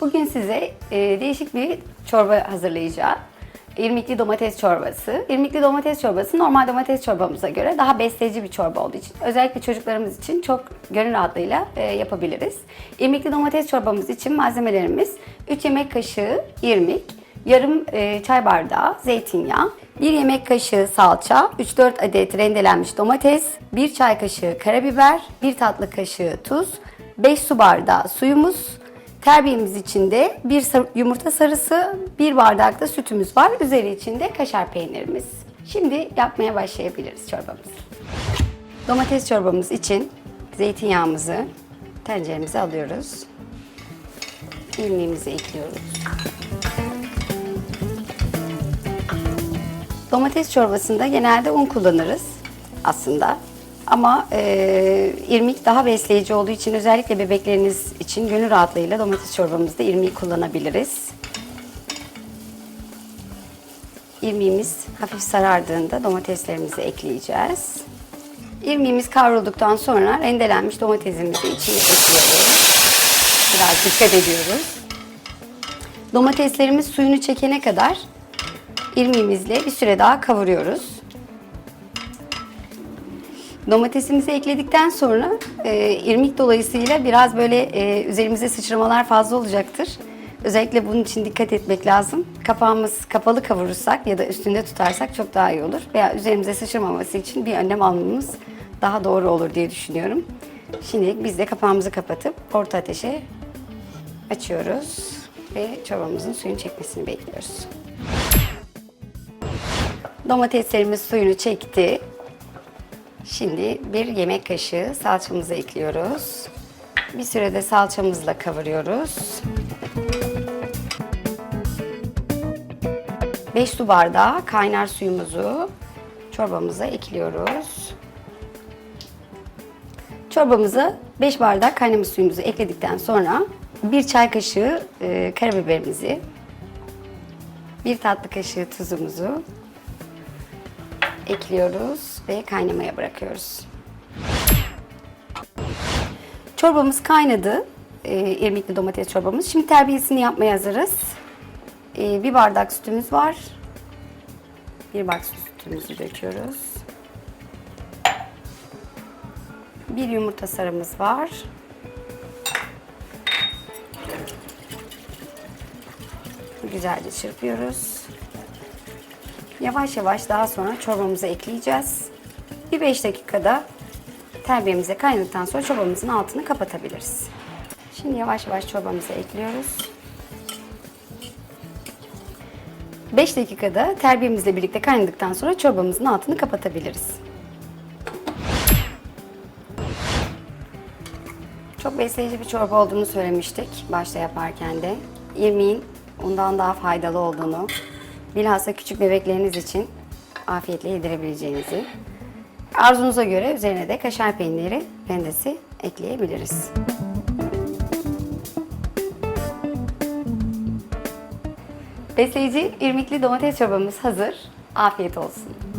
Bugün size e, değişik bir çorba hazırlayacağım. İrmikli domates çorbası. İrmikli domates çorbası normal domates çorbamıza göre daha besleyici bir çorba olduğu için özellikle çocuklarımız için çok gönül rahatlığıyla e, yapabiliriz. İrmikli domates çorbamız için malzemelerimiz 3 yemek kaşığı irmik, yarım e, çay bardağı zeytinyağı, 1 yemek kaşığı salça, 3-4 adet rendelenmiş domates, 1 çay kaşığı karabiber, 1 tatlı kaşığı tuz, 5 su bardağı suyumuz, Terbiyemiz içinde bir yumurta sarısı, bir bardak da sütümüz var. Üzeri içinde kaşar peynirimiz. Şimdi yapmaya başlayabiliriz çorbamızı. Domates çorbamız için zeytinyağımızı tenceremize alıyoruz. İrmiğimizi ekliyoruz. Domates çorbasında genelde un kullanırız aslında. Ama e, irmik daha besleyici olduğu için özellikle bebekleriniz için gönül rahatlığıyla domates çorbamızda irmiği kullanabiliriz. İrmiğimiz hafif sarardığında domateslerimizi ekleyeceğiz. İrmiğimiz kavrulduktan sonra rendelenmiş domatesimizi içine ekliyoruz. Biraz dikkat ediyoruz. Domateslerimiz suyunu çekene kadar irmiğimizle bir süre daha kavuruyoruz. Domatesimizi ekledikten sonra e, irmik dolayısıyla biraz böyle e, üzerimize sıçramalar fazla olacaktır. Özellikle bunun için dikkat etmek lazım. Kapağımız kapalı kavurursak ya da üstünde tutarsak çok daha iyi olur. Veya üzerimize sıçramaması için bir önlem almamız daha doğru olur diye düşünüyorum. Şimdilik biz de kapağımızı kapatıp orta ateşe açıyoruz ve çorbamızın suyunu çekmesini bekliyoruz. Domateslerimiz suyunu çekti. Şimdi bir yemek kaşığı salçamızı ekliyoruz. Bir sürede salçamızla kavuruyoruz. 5 su bardağı kaynar suyumuzu çorbamıza ekliyoruz. Çorbamıza 5 bardak kaynamış suyumuzu ekledikten sonra bir çay kaşığı e, karabiberimizi, bir tatlı kaşığı tuzumuzu ekliyoruz ve kaynamaya bırakıyoruz. Çorbamız kaynadı. E, irmikli domates çorbamız. Şimdi terbiyesini yapmaya hazırız. E, bir bardak sütümüz var. Bir bardak sütümüzü döküyoruz. Bir yumurta sarımız var. Güzelce çırpıyoruz. Yavaş yavaş daha sonra çorbamızı ekleyeceğiz. Bir 5 dakikada terbiyemize kaynadıktan sonra çorbamızın altını kapatabiliriz. Şimdi yavaş yavaş çorbamızı ekliyoruz. 5 dakikada terbiyemizle birlikte kaynadıktan sonra çorbamızın altını kapatabiliriz. Çok besleyici bir çorba olduğunu söylemiştik başta yaparken de. İrmiğin ondan daha faydalı olduğunu, bilhassa küçük bebekleriniz için afiyetle yedirebileceğinizi. Arzunuza göre üzerine de kaşar peyniri rendesi ekleyebiliriz. Besleyici irmikli domates çorbamız hazır. Afiyet olsun.